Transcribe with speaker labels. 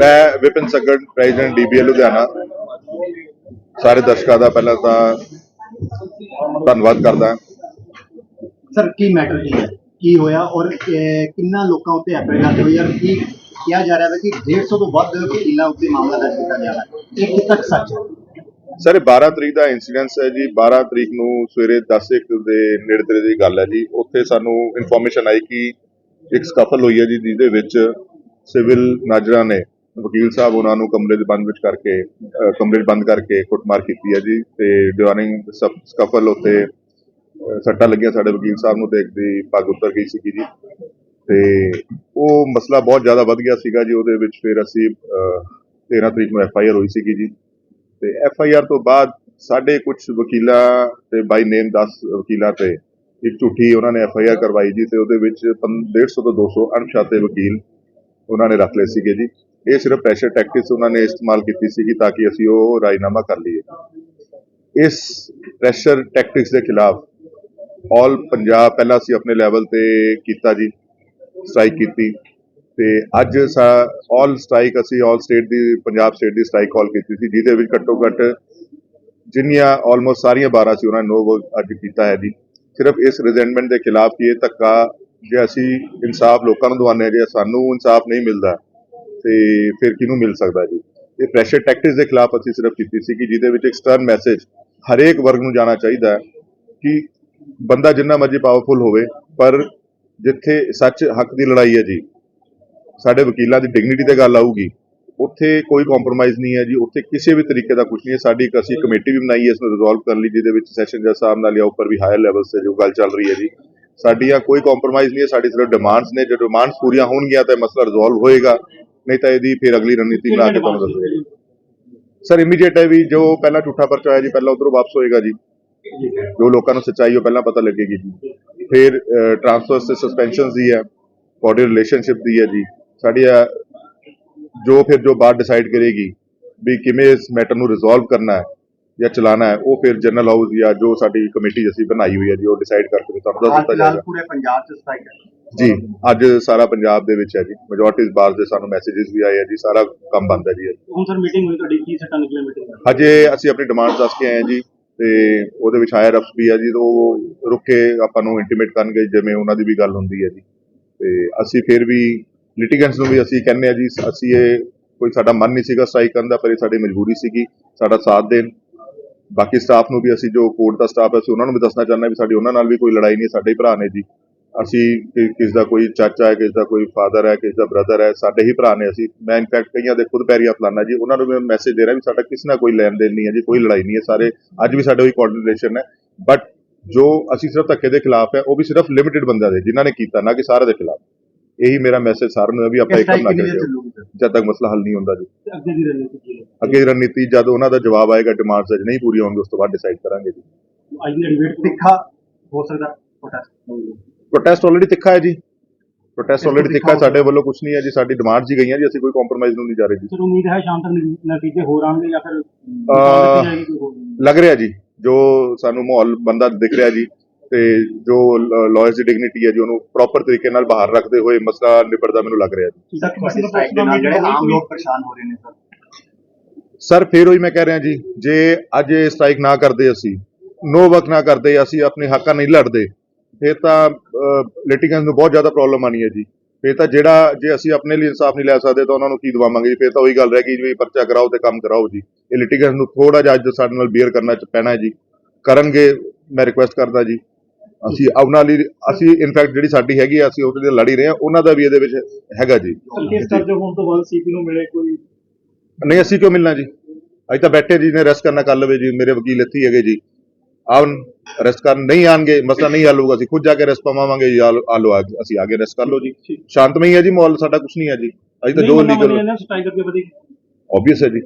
Speaker 1: ਮੈਂ Vipan Saggar president DBL Ludhiana. ਸਾਰੇ ਦਰਸ਼ਕਾਂ ਦਾ ਪਹਿਲਾਂ ਤਾਂ ਧੰਨਵਾਦ ਕਰਦਾ।
Speaker 2: ਸਰ ਕੀ ਮੈਟਰ ਕੀ ਹੈ? ਕੀ ਹੋਇਆ ਔਰ ਕਿੰਨਾ ਲੋਕਾਂ ਉੱਤੇ ਐਫਆਈਆਰ ਹੋਈ ਯਾਰ ਕੀ ਕਿਹਾ ਜਾ ਰਿਹਾ ਹੈ ਕਿ 150 ਤੋਂ ਵੱਧ ਵਕੀਲਾਂ ਉੱਤੇ ਮਾਮਲਾ ਦਰਜ ਕੀਤਾ ਗਿਆ ਹੈ? ਇਹ ਕਿੱਥੇ ਤੱਕ ਸੱਚ ਹੈ?
Speaker 1: ਸਰ ਇਹ 12 ਤਰੀਕ ਦਾ ਇਨਸੀਡੈਂਸ ਹੈ ਜੀ। 12 ਤਰੀਕ ਨੂੰ ਸਵੇਰੇ 10:00 ਦੇ ਨੇੜੇ ਦੀ ਗੱਲ ਹੈ ਜੀ। ਉੱਥੇ ਸਾਨੂੰ ਇਨਫੋਰਮੇਸ਼ਨ ਆਈ ਕਿ ਇੱਕ ਸਕਫਲ ਹੋਈ ਹੈ ਜੀ ਜਿਹਦੇ ਵਿੱਚ ਸਿਵਲ ਨਾਜਰਾ ਨੇ ਵਕੀਲ ਸਾਹਿਬ ਉਹਨਾਂ ਨੂੰ ਕਮਰੇ ਦੇ ਬੰਦ ਵਿੱਚ ਕਰਕੇ ਕਮਰੇ 'ਚ ਬੰਦ ਕਰਕੇ ਕੁੱਟਮਾਰ ਕੀਤੀ ਹੈ ਜੀ ਤੇ ਡਿਊਰਿੰਗ ਸਕਫਲ ਉੱਤੇ ਅਹ, ਸੱਟਾਂ ਲੱਗੀਆਂ ਸਾਡੇ ਵਕੀਲ ਸਾਹਿਬ ਨੂੰ ਤੇ ਇੱਕ ਦੀ ਪੱਗ ਉੱਤਰ ਗਈ ਸੀਗੀ ਜੀ। ਤੇ ਉਹ ਮਸਲਾ ਬਹੁਤ ਜ਼ਿਆਦਾ ਵੱਧ ਗਿਆ ਸੀਗਾ ਜੀ ਉਹਦੇ ਵਿੱਚ ਫਿਰ ਅਸੀਂ ਅਹ, 13 ਤਰੀਕ ਨੂੰ ਐਫ ਆਈ ਆਰ ਹੋਈ ਸੀਗੀ ਜੀ। ਤੇ ਐਫ ਆਈ ਆਰ ਤੋਂ ਬਾਅਦ ਸਾਡੇ ਕੁਝ ਵਕੀਲਾਂ ਤੇ ਬਾਈ ਨੇਮ 10 ਵਕੀਲਾਂ ਤੇ ਇੱਕ ਝੂਠੀ ਉਹਨਾਂ ਨੇ ਐਫ ਆਈ ਆਰ ਕਰਵਾਈ ਜੀ ਤੇ ਉਹਦੇ ਵਿੱਚ 150 ਤੋਂ 200 ਅਣਪਛਾਤੇ ਵਕੀਲ ਉਹਨਾਂ ਨੇ ਰੱਖ ਲਏ ਸੀਗੇ ਜੀ। ਇਹ ਸਿਰਫ ਪ੍ਰੈਸ਼ਰ ਟੈਕਟਿਕਸ ਉਹਨਾਂ ਨੇ ਇਸਤੇਮਾਲ ਕੀਤੀ ਸੀਗੀ ਤਾਂ ਕਿ ਅਸੀਂ ਉਹ ਰਾਜਨਾਮਾ ਕਰ ਲਈਏ। ਇਸ ਪ੍ਰੈਸ਼ਰ ਟੈਕਟਿਕਸ ਦੇ ਖਿਲਾਫ ਆਲ ਪੰਜਾਬ ਪਹਿਲਾਂ ਅਸੀਂ ਆਪਣੇ ਲੈਵਲ ਤੇ ਕੀਤਾ ਜੀ ਸਟ੍ਰਾਈਕ ਕੀਤੀ ਤੇ ਅੱਜ ਆਲ ਸਟ੍ਰਾਈਕ ਅਸੀਂ ਆਲ ਸਟੇਟ ਦੀ, ਪੰਜਾਬ ਸਟੇਟ ਦੀ ਸਟ੍ਰਾਈਕ ਕਾਲ ਕੀਤੀ ਸੀ ਜਿਹਦੇ ਵਿੱਚ ਘੱਟੋ ਘੱਟ ਜਿੰਨੀਆਂ ਆਲਮੋਸਟ ਸਾਰੀਆਂ 12 ਸੀ ਉਹਨਾਂ ਨੇ ਨੋ ਵਰਕ ਅੱਜ ਕੀਤਾ ਹੈ ਜੀ। ਸਿਰਫ ਇਸ ਰਿਜ਼ੈਂਟਮੈਂਟ ਦੇ ਖਿਲਾਫ ਕਿ ਇਹ ਧੱਕਾ ਜੇ ਅਸੀਂ ਇਨਸਾਫ ਲੋਕਾਂ ਨੂੰ ਦਵਾਉਂਦੇ ਹਾਂ ਜੇ ਸਾਨੂੰ ਇਨਸਾਫ ਨਹੀਂ ਮਿਲਦਾ ਤੇ ਫਿਰ ਕਿਹਨੂੰ ਮਿਲ ਸਕਦਾ ਜੀ? ਇਹ ਪ੍ਰੈਸ਼ਰ ਟੈਕਟਿਕਸ ਦੇ ਖਿਲਾਫ ਅਸੀਂ ਸਿਰਫ ਕੀਤੀ ਸੀ ਕਿ ਜਿਹਦੇ ਵਿੱਚ ਇੱਕ ਸਟਰਨ ਮੈਸੇਜ ਹਰੇਕ ਵਰਗ ਨੂੰ ਜਾਣਾ ਚਾਹੀਦਾ ਕਿ ਬੰਦਾ ਜਿੰਨਾ ਮਰਜ਼ੀ ਪਾਵਰਫੁਲ ਹੋਵੇ, ਪਰ ਜਿੱਥੇ ਸੱਚ ਹੱਕ ਦੀ ਲੜਾਈ ਹੈ ਜੀ, ਸਾਡੇ ਵਕੀਲਾਂ ਦੀ ਡਿਗਨਿਟੀ ਤੇ ਗੱਲ ਆਊਗੀ। ਉੱਥੇ ਕੋਈ ਕੰਪਰੋਮਾਈਜ਼ ਨਹੀਂ ਹੈ ਜੀ, ਉੱਥੇ ਕਿਸੇ ਵੀ ਤਰੀਕੇ ਦਾ ਕੁਝ ਨਹੀਂ ਹੈ। ਸਾਡੀ ਇੱਕ ਅਸੀਂ ਕਮੇਟੀ ਵੀ ਬਣਾਈ ਹੈ, ਇਸ ਨੂੰ ਰਿਜ਼ੋਲਵ ਕਰਨ ਲਈ, ਜਿਹਦੇ ਵਿੱਚ ਸੈਸ਼ਨ ਜੱਜ ਸਾਹਿਬ ਨਾਲ ਜਾਂ ਉੱਪਰ ਵੀ ਹਾਇਰ ਲੈਵਲ ਤੇ ਜੋ ਗੱਲ ਚੱਲ ਰਹੀ ਹੈ ਜੀ। ਸਾਡੀਆਂ ਕੋਈ ਕੰਪਰੋਮਾਈਜ਼ ਨਹੀਂ ਹੈ, ਸਾਡੀ ਸਿਰਫ ਡਿਮਾਂਡਸ ਨੇ। ਜੇ ਡਿਮਾਂਡਸ ਪੂਰੀਆਂ ਹੋਣਗੀਆਂ ਤਾਂ ਇਹ ਮਸਲਾ ਰਿਜ਼ੋਲਵ ਹੋਏਗਾ। ਨਹੀਂ ਤਾਂ ਇਹਦੀ ਫਿਰ ਅਗਲੀ ਰਣਨੀਤੀ ਬਣਾ ਕੇ ਤੁਹਾਨੂੰ ਦੱਸਾਂਗੇ ਸਰ ਇਮੀਡੀਏਟ ਹੈ ਵੀ ਜੋ ਪਹਿਲਾਂ ਝੂਠਾ ਪਰਚਾ ਹੋਇਆ ਜੀ, ਪਹਿਲਾਂ ਉਧਰੋਂ ਵਾਪਸ ਹੋਏਗਾ ਜੀ। ਜੋ ਲੋਕਾਂ ਨੂੰ ਸੱਚਾਈ ਉਹ ਪਹਿਲਾਂ ਪਤਾ ਲੱਗੇਗੀ ਜੀ। ਫਿਰ ਟ੍ਰਾਂਸਫਰਸ ਤੇ ਸਸਪੈਂਸ਼ਨਸ ਦੀ ਹੈ ਬੋਡੀ ਰਿਲੇਸ਼ਨਸ਼ਿਪ ਦੀ ਹੈ ਜੀ। ਸਾਡੀਆਂ ਜੋ ਫਿਰ ਜੋ ਬਾਅਦ ਡਿਸਾਈਡ ਕਰੇਗੀ ਵੀ ਕਿਵੇਂ ਇਸ ਮੈਟਰ ਨੂੰ ਰਿਜ਼ੋਲਵ ਕਰਨਾ ਹੈ ਜਾਂ ਚਲਾਣਾ ਹੈ ਉਹ ਫਿਰ ਜਨਰਲ ਹਾਊਸ ਜਾਂ ਜੋ ਸਾਡੀ ਕਮੇਟੀ ਅਸੀਂ ਬਣਾਈ ਹੋਈ ਹੈ ਜੀ ਉਹ ਡਿਸਾਈਡ ਕਰਕੇ ਤੁਹਾਨੂੰ ਦੱਸ ਦਿੱਤਾ ਜਾਏਗਾ
Speaker 2: ਪੂਰੇ ਪੰਜਾਬ 'ਚ ਸਟ੍ਰਾਈਕ ਹੈ।
Speaker 1: ਜੀ ਅੱਜ ਸਾਰਾ ਪੰਜਾਬ ਦੇ ਵਿੱਚ ਹੈ ਜੀ ਮੈਜੋਰਟੀ ਬਾਰ ਦੇ ਸਾਨੂੰ ਮੈਸੇजेस ਵੀ ਆਏ ਆ ਜੀ ਸਾਰਾ ਕੰਮ ਬੰਦ ਹੈ ਜੀ
Speaker 2: ਹੁਣ ਸਰ ਮੀਟਿੰਗ ਹੋਈ ਤੁਹਾਡੀ ਕੀ ਸੱਟਾਂ ਨਿਕਲੇ ਮੀਟਿੰਗ
Speaker 1: ਹਜੇ ਅਸੀਂ ਆਪਣੀ ਡਿਮਾਂਡ ਦੱਸ ਕੇ ਆਏ ਹਾਂ ਜੀ ਤੇ ਉਹਦੇ ਵਿੱਚ ਹਾਇਰ ਅਪਸ ਵੀ ਹੈ ਜੀ ਤੇ ਉਹ ਰੁਕ ਆਪਾਂ ਨੂੰ ਇੰਟੀਮੇਟ ਕਰਨਗੇ ਜਿਵੇਂ ਉਹਨਾਂ ਦੀ ਵੀ ਗੱਲ ਹੁੰਦੀ ਹੈ ਜੀ। ਤੇ ਅਸੀਂ ਫਿਰ ਵੀ ਲਿਟੀਗੈਂਟਸ ਨੂੰ ਵੀ ਅਸੀਂ ਕਹਿੰਦੇ ਆ ਜੀ ਅਸੀਂ ਇਹ ਕੋਈ ਸਾਡਾ ਮਨ ਨਹੀਂ ਸੀਗਾ ਸਟ੍ਰਾਈਕ ਕਰਨ ਦਾ ਪਰ ਇਹ ਸਾਡੀ ਮਜਬੂਰੀ ਸੀਗੀ ਸਾਡਾ ਸਾਥ ਦੇਣ। ਬਾਕੀ ਸਟਾਫ ਨੂੰ ਵੀ ਅਸੀਂ ਜੋ ਕੋਰਟ ਦਾ ਸਟਾਫ ਹੈ ਅਸੀਂ ਉਹਨਾਂ ਨੂੰ ਵੀ ਦੱਸਣਾ ਚਾਹੁੰਦੇ ਵੀ ਸਾਡੀ ਉਹਨਾਂ ਨਾਲ ਵੀ ਕੋਈ ਲੜਾਈ ਨਹੀਂ ਹੈ, ਸਾਡੇ ਹੀ ਭਰਾ ਨੇ ਜੀ। ਅਸੀਂ ਕਿ- ਕਿਸ ਦਾ ਕੋਈ ਚਾਚਾ ਹੈ ਕਿਸ ਦਾ ਕੋਈ ਫਾਦਰ ਹੈ ਕਿਸ ਦਾ ਬ੍ਰਦਰ ਹੈ ਸਾਡੇ ਹੀ ਭਰਾ ਨੇ ਅਸੀਂ। ਮੈਂ ਇਨਫੈਕਟ ਕਈਆਂ ਦੇ ਖੁਦ ਪੈਰੀ ਹੱਥ ਲਾਉਂਦਾ ਜੀ ਉਹਨਾਂ ਨੂੰ ਮੈਂ ਮੈਸੇਜ ਦੇ ਰਿਹਾ ਵੀ ਸਾਡਾ ਕਿਸੇ ਨਾਲ ਕੋਈ ਲੈਣ ਦੇਣ ਨਹੀਂ ਹੈ ਜੀ ਕੋਈ ਲੜਾਈ ਨਹੀਂ ਹੈ ਸਾਰੇ। ਅੱਜ ਵੀ ਸਾਡਾ ਉਹੀ ਕੋਆਰਡੀਨੇਸ਼ਨ ਹੈ। ਬਟ ਜੋ ਅਸੀਂ ਸਿਰਫ ਧੱਕੇ ਦੇ ਖਿਲਾਫ ਹੈ ਉਹ ਵੀ ਸਿਰਫ ਲਿਮਿਟਿਡ ਬੰਦਿਆਂ ਦੇ ਜਿਨ੍ਹਾਂ ਨੇ ਕੀਤਾ ਨਾ ਕਿ ਸਾਰੇ ਦੇ ਖਿਲਾਫ। ਇਹੀ ਮੇਰਾ ਮੈਸੇਜ ਸਾਰਿਆਂ ਨੂੰ ਹੈ ਵੀ ਆਪਾਂ ਇੱਕ ਨਾ ਕਰੀਏ। ਜਦ ਤੱਕ ਮਸਲਾ ਹੱਲ ਨਹੀਂ ਹੁੰਦਾ ਜੀ।
Speaker 2: ਅੱਗੇ ਦੀ ਰਣਨੀਤੀ ਕੀ ਹੈ?
Speaker 1: ਅੱਗੇ ਦੀ ਰਣਨੀਤੀ ਜਦ ਉਹਨਾਂ ਦਾ ਜਵਾਬ ਆਏਗਾ ਡਿਮਾਂਡਸ ਅਜ ਨਹੀਂ ਪੂਰੀ ਹੋਣਗੇ ਉਸ ਤੋਂ ਬਾਅਦ ਡਿਸਾਈਡ ਕਰਾਂਗੇ ਜੀ।
Speaker 2: ਅੱਜ ਦੀ ਡਿਬੇਟ ਤਿੱਖਾ ਹੋ ਸਕਦਾ protest।
Speaker 1: ਪ੍ਰੋਟੈਸਟ ਆਲਰੇਡੀ ਤਿੱਖਾ ਹੈ ਜੀ। ਪ੍ਰੋਟੈਸਟ ਆਲਰੇਡੀ ਤਿੱਖਾ ਸਾਡੇ ਵੱਲੋਂ ਕੁਝ ਨਹੀਂ ਹੈ ਜੀ ਸਾਡੀ ਡਿਮਾਂਡਸ ਹੀ ਗਈਆਂ ਜੀ ਅਸੀਂ ਕੋਈ ਕੰਪਰੋਮਾਈਜ਼ ਨੂੰ ਨਹੀਂ ਜਾ ਰਹੇ ਜੀ।
Speaker 2: ਸਰ ਉਮੀਦ ਹੈ ਸ਼ਾਮ ਤੱਕ ਨਤੀਜੇ ਹੋਰ ਆਉਣਗੇ ਜਾਂ ਫਿਰ?
Speaker 1: ਲੱਗ ਰਿਹਾ ਜੀ ਜੋ ਸਾਨੂੰ ਮਾਹੌਲ ਬੰਦਾ ਦਿਖ ਰਿਹਾ ਜੀ। ਤੇ ਜੋ ਲਾਇਰਸ ਦੀ ਡਿਗਨਿਟੀ ਹੈ ਜੀ ਉਹਨੂੰ ਪ੍ਰੋਪਰ ਤਰੀਕੇ ਨਾਲ ਬਾਹਰ ਰੱਖਦੇ ਹੋਏ ਮਸਲਾ ਨਿਬੜਦਾ ਮੈਨੂੰ ਲੱਗ ਰਿਹਾ ਜੀ।
Speaker 2: ਸਰ ਕਿਸੇ ਦਾ ਸਟ੍ਰਾਈਕ ਦੇ ਨਾਲ ਜਿਹੜੇ ਆਮ ਲੋਕ ਪਰੇਸ਼ਾਨ ਹੋ ਰਹੇ ਨੇ ਸਰ।
Speaker 1: ਸਰ ਫਿਰ ਉਹੀ ਮੈਂ ਕਹਿ ਰਿਹਾ ਜੀ ਜੇ ਅੱਜ ਇਹ ਸਟ੍ਰਾਈਕ ਨਾ ਕਰਦੇ ਅਸੀਂ ਨੋ ਵਰਕ ਨਾ ਕਰਦੇ ਅਸੀਂ ਆਪਣੇ ਹੱਕਾਂ ਨਹੀਂ ਲੜਦੇ ਫਿਰ ਤਾਂ ਲਿਟੀਗੈਂਸ ਨੂੰ ਬਹੁਤ ਜ਼ਿਆਦਾ ਪ੍ਰੋਬਲਮ ਆਣੀ ਹੈ ਜੀ। ਫਿਰ ਤਾਂ ਜਿਹੜਾ ਜੇ ਅਸੀਂ ਆਪਣੇ ਲਈ ਇਨਸਾਫ ਨਹੀਂ ਲੈ ਸਕਦੇ ਤਾਂ ਉਹਨਾਂ ਨੂੰ ਕੀ ਦਵਾਵਾਂਗੇ ਜੀ? ਫਿਰ ਤਾਂ ਉਹੀ ਗੱਲ ਰਹਿ ਗਈ ਜੀ ਪਰਚਾ ਕਰਾਓ ਤੇ ਕੰਮ ਕਰਾਓ ਜੀ। ਇਹ ਲਿਟੀਗੈਂਸ ਨੂੰ ਥੋੜਾ ਜਿਹਾ ਅੱਜ ਸਾਡੇ ਨਾਲ ਬੀਅਰ ਕਰਨਾ ਚ ਪੈਣਾ ਹੈ ਜੀ। ਕਰਨਗੇ ਮੈਂ ਰਿਕੁਐਸਟ ਕਰਦਾ ਜੀ। ਅਸੀਂ ਉਹਨਾਂ ਲਈ ਅਸੀਂ ਇਨਫੈਕਟ ਜਿਹੜੀ ਸਾਡੀ ਹੈਗੀ ਅਸੀਂ ਉਹਦੇ ਲਈ ਲੜੀ ਰਹੇ ਹਾਂ ਉਹਨਾਂ ਦਾ ਵੀ ਇਹਦੇ ਵਿੱਚ ਹੈਗਾ ਜੀ।
Speaker 2: ਕੇਸ ਦਰਜ ਹੋਣ ਤੋਂ ਬਾਅਦ ਸੀਪੀ ਨੂੰ ਮਿਲੇ ਕੋਈ?
Speaker 1: ਨਹੀਂ ਅਸੀਂ ਕਿਉਂ ਮਿਲਣਾ ਜੀ? ਅੱਜ ਤਾਂ ਬੈਠੇ ਜੀ ਨੇ ਰੈਸਟ ਕਰਨਾ ਕਰ ਲਵੇ ਜੀ ਮੇਰੇ ਵਕੀਲ ਇੱਥੇ ਹੀ ਹੈਗੇ ਜੀ। ਆਉਣ ਰੈਸਟ ਕਰਨ ਨਹੀਂ ਆਣਗੇ ਮਸਲਾ ਨਹੀਂ ਹੱਲ ਹੋਊਗਾ ਅਸੀਂ ਖੁਦ ਜਾ ਕੇ ਰੈਸਟ ਪਵਾਵਾਂਗੇ ਜੀ ਆ ਲਓ- ਆ ਲਓ ਆ ਅਸੀਂ ਆਗੇ ਰੈਸਟ ਕਰ ਲਓ ਜੀ। ਸ਼ਾਂਤਮਈ ਹੈ ਜੀ ਮਾਹੌਲ ਸਾਡਾ ਕੁਝ ਨਹੀਂ ਹੈ ਜੀ। ਅਸੀਂ ਤਾਂ ਜੋ ਲੀਗਲ ਆਬਵੀਅਸ ਹੈ ਜੀ।